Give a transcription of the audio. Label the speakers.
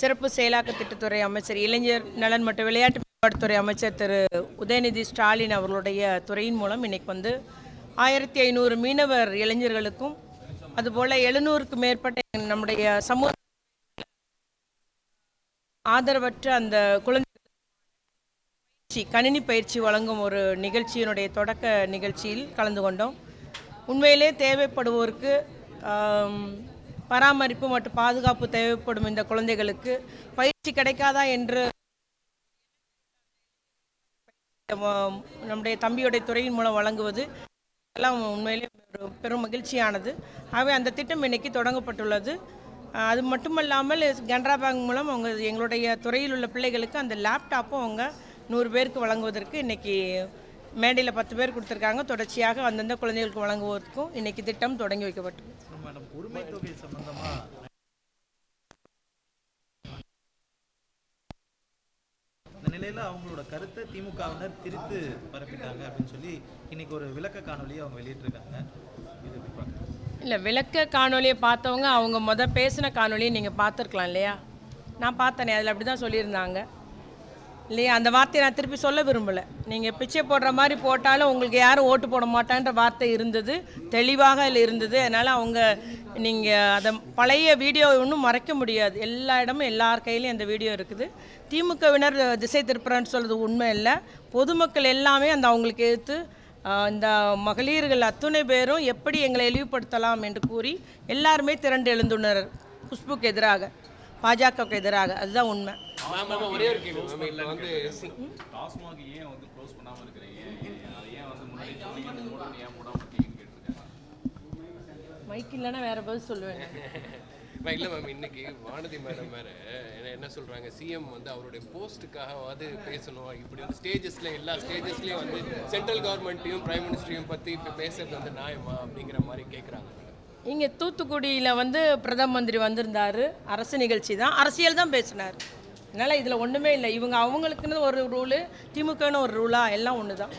Speaker 1: சிறப்பு செயலாக்க திட்டத்துறை அமைச்சர் இளைஞர் நலன் மற்றும் விளையாட்டு மேம்பாட்டுத்துறை அமைச்சர் திரு. உதயநிதி ஸ்டாலின் அவர்களுடைய துறையின் மூலம் இன்னைக்கு வந்து ஆயிரத்தி ஐநூறு மீனவர் இளைஞர்களுக்கும் அதுபோல் எழுநூறுக்கு மேற்பட்ட நம்முடைய சமூக ஆதரவற்ற அந்த குழந்தை பயிற்சி கணினி பயிற்சி வழங்கும் ஒரு நிகழ்ச்சியினுடைய தொடக்க நிகழ்ச்சியில் கலந்து கொண்டோம். உண்மையிலே தேவைப்படுவோருக்கு பராமரிப்பு மற்றும் பாதுகாப்பு தேவைப்படும் இந்த குழந்தைகளுக்கு பயிற்சி கிடைக்காதா என்று நம்முடைய தம்பியுடைய துறையின் மூலம் வழங்குவது எல்லாம் உண்மையிலே ஒரு பெரும் மகிழ்ச்சியானது. ஆகவே அந்த திட்டம் இன்னைக்கு தொடங்கப்பட்டுள்ளது. அது மட்டுமல்லாமல் கனரா பேங்க் மூலம் அவங்க எங்களுடைய துறையில் உள்ள பிள்ளைகளுக்கு அந்த லேப்டாப்பும் அவங்க நூறு பேருக்கு வழங்குவதற்கு இன்னைக்கு மேடையில் பத்து பேர் கொடுத்துருக்காங்க. தொடர்ச்சியாக அந்தந்த குழந்தைகளுக்கு வழங்குவதற்கும் இன்னைக்கு திட்டம் தொடங்கி வைக்கப்பட்டது
Speaker 2: மேடம். உரிமை தொகை சம்பந்தமா? இந்த நிலையில அவங்களோட கருத்தை திமுகவினர் திரித்து பரப்பிட்டாங்க அப்படின்னு சொல்லி இன்னைக்கு ஒரு விளக்க காணொலியை அவங்க வெளியிட்டிருக்காங்க. இது
Speaker 1: இல்லை விளக்க காணொலியை பார்த்தவங்க அவங்க முத பேசின காணொலியை நீங்கள் பார்த்துருக்கலாம் இல்லையா? நான் பார்த்தேனே அதில் அப்படி தான் சொல்லியிருந்தாங்க. இல்லையா? அந்த வார்த்தையை நான் திருப்பி சொல்ல விரும்பலை. நீங்கள் பிச்சை போடுற மாதிரி போட்டாலும் உங்களுக்கு யாரும் ஓட்டு போட மாட்டான்ற வார்த்தை இருந்தது. தெளிவாக அதில் இருந்தது. அதனால் அவங்க நீங்கள் அதை பழைய வீடியோ ஒன்றும் மறைக்க முடியாது. எல்லா இடமும் எல்லார் கையிலையும் அந்த வீடியோ இருக்குது. திமுகவினர் திசை திருப்புறன்னு சொல்கிறது உண்மை இல்லை. பொதுமக்கள் எல்லாமே அந்த அவங்களுக்கு எதிர்த்து இந்த மகளிர்கள் அத்துணை பேரும் எப்படி எங்களை இழிவுபடுத்தலாம் என்று கூறி எல்லாருமே திரண்டு எழுந்துள்ளனர். குஷ்புக்கு எதிராக பாஜகவுக்கு எதிராக. அதுதான் உண்மை.
Speaker 3: மேம் ஒரே ஒரு கேள்வி. மேம் இப்போ வந்து
Speaker 4: டாஸ்மாக் ஏன் வந்து க்ளோஸ் பண்ணாம இருக்கிறீங்க? அதை ஏன் வந்து முன்னாடி சொன்னீங்க மூடணும் ஏன் மூடாம இருக்கீங்கன்னு கேட்டிருக்காங்க
Speaker 1: மைக் இல்லைன்னா வேற பதில் சொல்லுவேன்.
Speaker 3: இல்லை மேம் இன்னைக்கு வானதி மேடம் வேற என்ன என்ன சொல்றாங்க? சிஎம் வந்து அவருடைய போஸ்ட்டுக்காகவாது பேசணும். இப்படி வந்து ஸ்டேஜஸ்ல எல்லா ஸ்டேஜஸ்லயும் வந்து சென்ட்ரல் கவர்மெண்ட்டையும் பிரைம் மினிஸ்டரையும் பத்தி இப்போ பேசுறது வந்து நியாயமா அப்படிங்கிற மாதிரி கேட்குறாங்க
Speaker 1: இங்கே தூத்துக்குடியில் வந்து பிரதம மந்திரி வந்திருந்தார். அரசு நிகழ்ச்சி தான். அரசியல் தான் பேசினார். அதனால் இதில் ஒன்றுமே இல்லை. இவங்க அவங்களுக்குன்னு ஒரு ரூலு திமுகன்னு ஒரு ரூலா எல்லாம் ஒன்று தான்